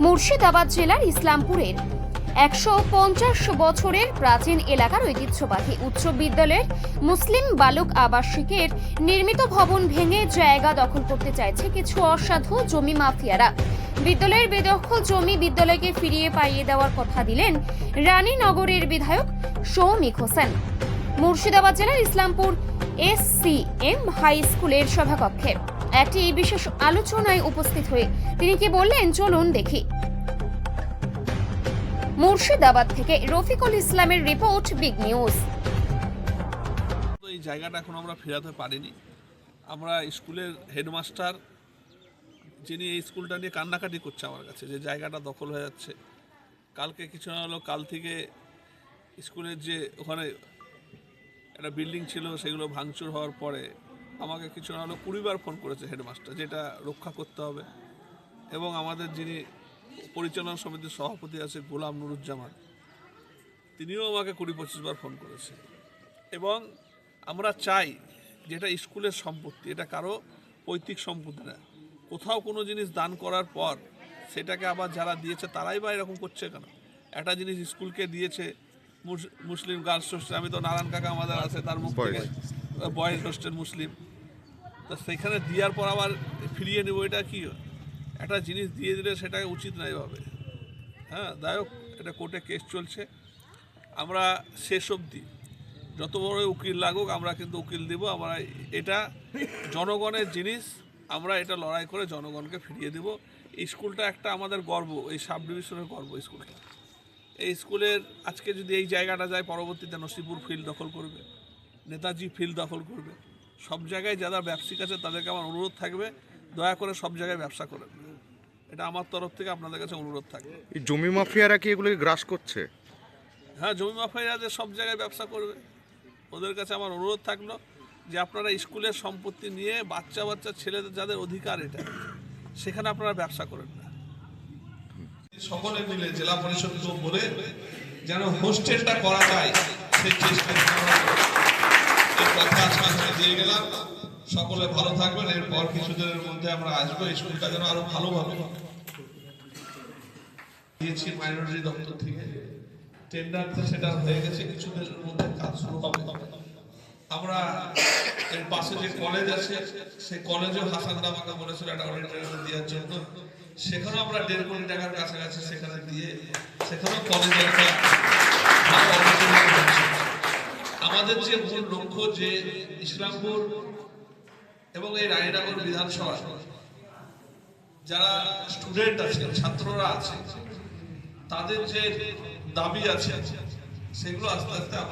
মুর্শিদাবাদ জেলার ইসলামপুরের একশো পঞ্চাশ বছরের প্রাচীন এলাকার ঐতিহ্যবাহী উচ্চ বিদ্যালয়ের মুসলিম বালক আবাসিকের নির্মিত ভবন ভেঙে জায়গা দখল করতে চাইছে কিছু অসাধু জমি মাফিয়ারা। বিদ্যালয়ের বেদখল জমি বিদ্যালয়কে ফিরিয়ে পাইয়ে দেওয়ার কথা দিলেন রানীনগরের বিধায়ক সৌমিক হোসেন। মুর্শিদাবাদ জেলার Islampur S C M high স্কুলের সভাকক্ষে। একটি বিশেষ আলোচনায় উপস্থিত হয়ে তিনি কি বললেন, চলুন দেখি। মুর্শিদাবাদ থেকে রফিকুল ইসলামের রিপোর্ট, বিগ নিউজ। এই জায়গাটা এখন আমরা ফেরাতে পারিনি। আমরা স্কুলের হেডমাস্টার, যিনি এই স্কুলটা নিয়ে কান্নাকাটি করছে আমার কাছে, যে জায়গাটা দখল হয়ে যাচ্ছে। কালকে কিছু না হলো কাল থেকে স্কুলের যে ওখানে একটা বিল্ডিং ছিল, সেগুলো ভাঙচুর হওয়ার পরে আমাকে কিছু না হলো কুড়িবার ফোন করেছে হেডমাস্টার যেটা রক্ষা করতে হবে। এবং আমাদের যিনি পরিচালনা সমিতির সভাপতি আছে গোলাম নুরুজ্জামান তিনিও আমাকে কুড়ি পঁচিশ বার ফোন করেছে। এবং আমরা চাই যেটা স্কুলের সম্পত্তি এটা কারও পৈতৃক সম্পত্তি না। কোথাও কোনো জিনিস দান করার পর সেটাকে আবার যারা দিয়েছে তারাই বা এরকম করছে কেন? একটা জিনিস স্কুলকে দিয়েছে মুস- মুসলিম গার্লস হোস্টেল আমি তো নারায়ণ কাকা আমাদের আছে তার মুখ থেকে বয়েজ হোস্টেল মুসলিম। তো সেখানে দেওয়ার পর আবার ফিরিয়ে নেব, এটা কি? একটা জিনিস দিয়ে দিলে সেটা উচিত না এভাবে। হ্যাঁ যাই হোক, এটা কোর্টে কেস চলছে। আমরা শেষ অবধি, যত বড় উকিল লাগুক, আমরা কিন্তু উকিল দিব। আমরা এটা জনগণের জিনিস, আমরা এটা লড়াই করে জনগণকে ফিরিয়ে দেব। এই স্কুলটা একটা আমাদের গর্ব, এই সাব ডিভিশনের গর্ব স্কুলটা। এই স্কুলের, আজকে যদি এই জায়গাটা যায়, পরবর্তীতে নসিপুর ফিল্ড দখল করবে, নেতাজি ফিল্ড দখল করবে। সব জায়গায় যারা ব্যবসায়িক আছে তাদেরকে আমার অনুরোধ থাকবে দয়া করে সব জায়গায় ব্যবসা করেন। এটা আমার তরফ থেকে আপনাদের কাছে অনুরোধ থাকবে। এই জমি মাফিয়ারা কি এগুলোকে গ্রাস করছে? হ্যাঁ জমি মাফিয়াদের সব জায়গায় ব্যবসা করবে ওদের কাছে আমার অনুরোধ থাকল যে আপনারা স্কুলের সম্পত্তি নিয়ে বাচ্চা বাচ্চা ছেলেদের যাদের অধিকার এটা সেখানে আপনারা ব্যবসা করেন না। সকলে মিলে জেলা পরিষদ বলে যেন হোস্টেলটা করা যায় সেই চেষ্টা দিয়ে গেলাম। সকলে ভালো থাকবেন। এরপর কিছুদিনের মধ্যে আমরা আসব। স্কুলটা যেন আরও ভালোভাবে দিয়েছি মাইনরিটি দপ্তর থেকে। টেন্ডার সেটা হয়ে গেছে। কিছুদিনের মধ্যে কাজ শুরু হবে। আমরা এর পাশে যে কলেজ আছে, সেই কলেজেও হাসান আমাকে বলেছিল একটা অডিটোরিয়াম দেওয়ার জন্য। সেখানেও আমরা দেড় কোটি টাকার কাছাকাছি সেখানে দিয়ে, সেখানেও কলেজে একটা। আমাদের যে মূল লক্ষ্য যে ইসলামপুর এবং এই রায়নগর বিধানসভা যারা স্টুডেন্ট আছে ছাত্ররা আছে তাদের যে দাবি আছে, সেগুলো আস্তে আস্তে